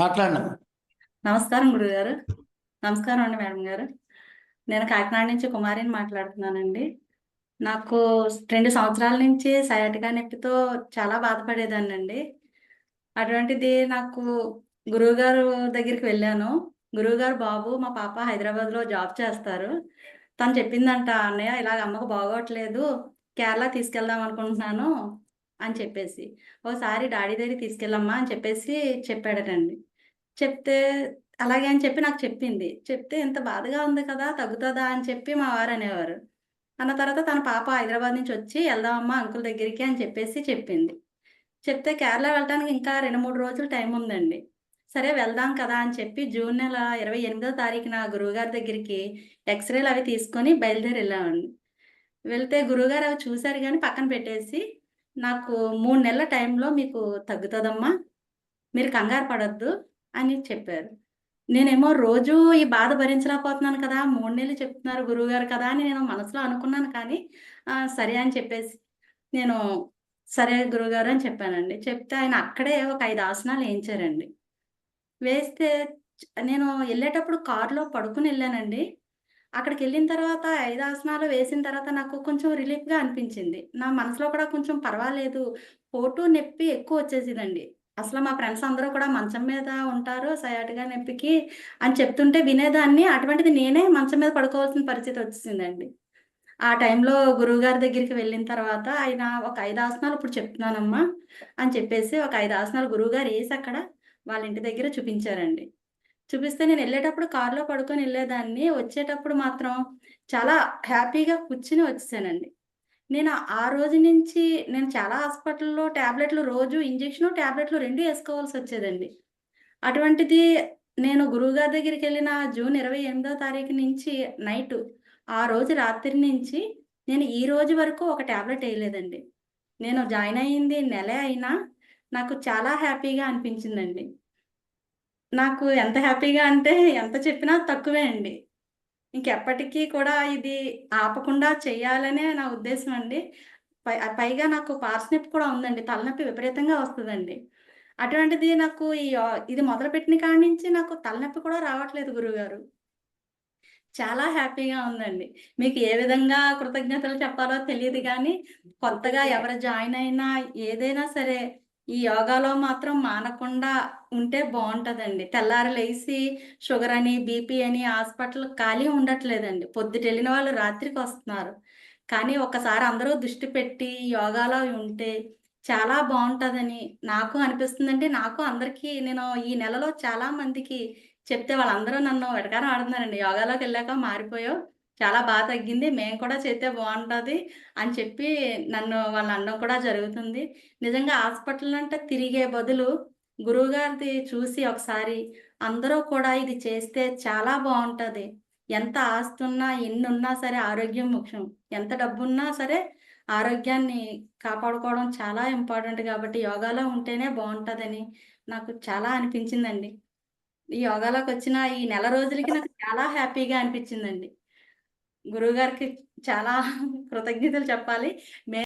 మాట్లాడినా నమస్కారం గురుగారు నమస్కారం అండి మేడం గారు. నేను కాకినాడ నుంచి కుమారిని మాట్లాడుతున్నానండి. నాకు రెండు సంవత్సరాల నుంచి సయాటికా నొప్పితో చాలా బాధపడేదాన్ని అండి అటువంటిది నాకు గురువుగారు దగ్గరికి వెళ్ళాను. గురువుగారు బాబు మా పాప హైదరాబాద్లో జాబ్ చేస్తారు. తను చెప్పిందంట అన్నయ్య ఇలాగ అమ్మకు బాగోట్లేదు. కేరళ తీసుకెళ్దాం అనుకుంటున్నాను. అని చెప్పేసి. ఓసారి డాడీ దగ్గరికి తీసుకెళ్ళమ్మా అని చెప్పేసి చెప్పాడటండి. చెప్తే అలాగే అని చెప్పి నాకు చెప్పింది. చెప్తే ఇంత బాధగా ఉంది కదా తగ్గుతుందా? అని చెప్పి మా వారు అనేవారు. అన్న తర్వాత తన పాప హైదరాబాద్ నుంచి వచ్చి వెళ్దామమ్మా అంకుల్ దగ్గరికి అని చెప్పేసి చెప్పింది. చెప్తే కేరళ వెళ్ళడానికి ఇంకా రెండు మూడు రోజులు టైం ఉందండి. సరే వెళ్దాం కదా అని చెప్పి జూన్ నెల ఇరవై ఎనిమిదో తారీఖున గురువుగారి దగ్గరికి ఎక్స్రేలు అవి తీసుకొని బయలుదేరి వెళ్ళామండి వెళ్తే గురువుగారు అవి చూశారు కానీ పక్కన పెట్టేసి నాకు మూడు నెలల టైంలో మీకు తగ్గుతుందమ్మా. మీరు కంగారు పడద్దు అని చెప్పారు. నేనేమో రోజు ఈ బాధ భరించలేకపోతున్నాను కదా మూడు నెలలు చెప్తున్నారు గురువుగారు కదా అని నేను మనసులో అనుకున్నాను కానీ సరే అని చెప్పేసి నేను సరే గురువుగారు అని చెప్పానండి. చెప్తే ఆయన అక్కడే ఒక ఐదు ఆసనాలు వేయించారండి. వేస్తే నేను వెళ్ళేటప్పుడు కారులో పడుకుని వెళ్ళానండి. అక్కడికి వెళ్ళిన తర్వాత ఐదు ఆసనాలు వేసిన తర్వాత నాకు కొంచెం రిలీఫ్గా అనిపించింది. నా మనసులో కూడా కొంచెం పర్వాలేదు. పోటు నొప్పి ఎక్కువ వచ్చేసిందండి. అసలు మా ఫ్రెండ్స్ అందరూ కూడా మంచం మీద ఉంటారు సయాటిగా నొప్పికి అని చెప్తుంటే వినేదాన్ని అటువంటిది నేనే మంచం మీద పడుకోవాల్సిన పరిస్థితి వచ్చిందండి ఆ టైంలో గురువుగారి దగ్గరికి వెళ్ళిన తర్వాత ఆయన ఒక ఐదు ఆసనాలు ఇప్పుడు చెప్తున్నానమ్మా అని చెప్పేసి ఒక ఐదు ఆసనాలు గురువుగారు వేసి అక్కడ వాళ్ళ ఇంటి దగ్గర చూపించారండి. చూపిస్తే నేను వెళ్ళేటప్పుడు కారులో పడుకొని వెళ్ళేదాన్ని. వచ్చేటప్పుడు మాత్రం చాలా హ్యాపీగా కూర్చుని వచ్చేసానండి. నేను ఆ రోజు నుంచి నేను చాలా హాస్పిటల్లో ట్యాబ్లెట్లు రోజు ఇంజెక్షన్ ట్యాబ్లెట్లు రెండు వేసుకోవాల్సి వచ్చేదండి. అటువంటిది నేను గురువుగారి దగ్గరికి వెళ్ళిన జూన్ ఇరవై ఎనిమిదో తారీఖు నుంచి నైట్ ఆ రోజు రాత్రి నుంచి నేను ఈ రోజు వరకు ఒక ట్యాబ్లెట్ వేయలేదండి. నేను జాయిన్ అయ్యింది నెల అయినా నాకు చాలా హ్యాపీగా అనిపించిందండి. నాకు ఎంత హ్యాపీగా అంటే ఎంత చెప్పినా తక్కువే అండి. ఇంకెప్పటికీ కూడా ఇది ఆపకుండా చెయ్యాలనే నా ఉద్దేశం అండి. పై పైగా నాకు పార్స్నిప్ కూడా ఉందండి. తలనొప్పి విపరీతంగా వస్తుందండి. అటువంటిది నాకు ఈ ఇది మొదలుపెట్టిన కాడి నుంచి నాకు తలనొప్పి కూడా రావట్లేదు గురుగారు చాలా హ్యాపీగా ఉందండి. మీకు ఏ విధంగా కృతజ్ఞతలు చెప్పాలో తెలియదు కానీ కొత్తగా ఎవరు జాయిన్ అయినా ఏదైనా సరే ఈ యోగాలో మాత్రం మానకుండా ఉంటే బాగుంటుందండి తెల్లారి లేచి షుగర్ అని బీపీ అని హాస్పిటల్ ఖాళీ ఉండట్లేదండి. పొద్దుట వెళ్ళిన వాళ్ళు రాత్రికి వస్తున్నారు. కానీ ఒకసారి అందరూ దృష్టి పెట్టి యోగాలో ఉంటే చాలా బాగుంటుందని నాకు అనిపిస్తుందండి. నాకు అందరికీ నేను ఈ నెలలో చాలా మందికి చెప్తే వాళ్ళందరూ నన్ను వెటకారం ఆడుతున్నారండి. యోగాలోకి వెళ్ళాక మారిపోయావు. చాలా బాగా తగ్గింది. మేము కూడా చేస్తే బాగుంటుంది అని చెప్పి నన్ను వాళ్ళు అనడం కూడా జరుగుతుంది. నిజంగా హాస్పిటల్ అంటే తిరిగే బదులు గురువుగారిది చూసి ఒకసారి అందరూ కూడా ఇది చేస్తే చాలా బాగుంటుంది. ఎంత ఆస్తి ఉన్నా ఎన్ని ఉన్నా సరే ఆరోగ్యం ముఖ్యం. ఎంత డబ్బున్నా సరే ఆరోగ్యాన్ని కాపాడుకోవడం చాలా ఇంపార్టెంట్ కాబట్టి యోగాలో ఉంటేనే బాగుంటుందని నాకు చాలా అనిపించిందండి. ఈ యోగాలోకి వచ్చిన ఈ నెల రోజులకి నాకు చాలా హ్యాపీగా అనిపించిందండి. గురువుగారికి చాలా కృతజ్ఞతలు చెప్పాలి. మే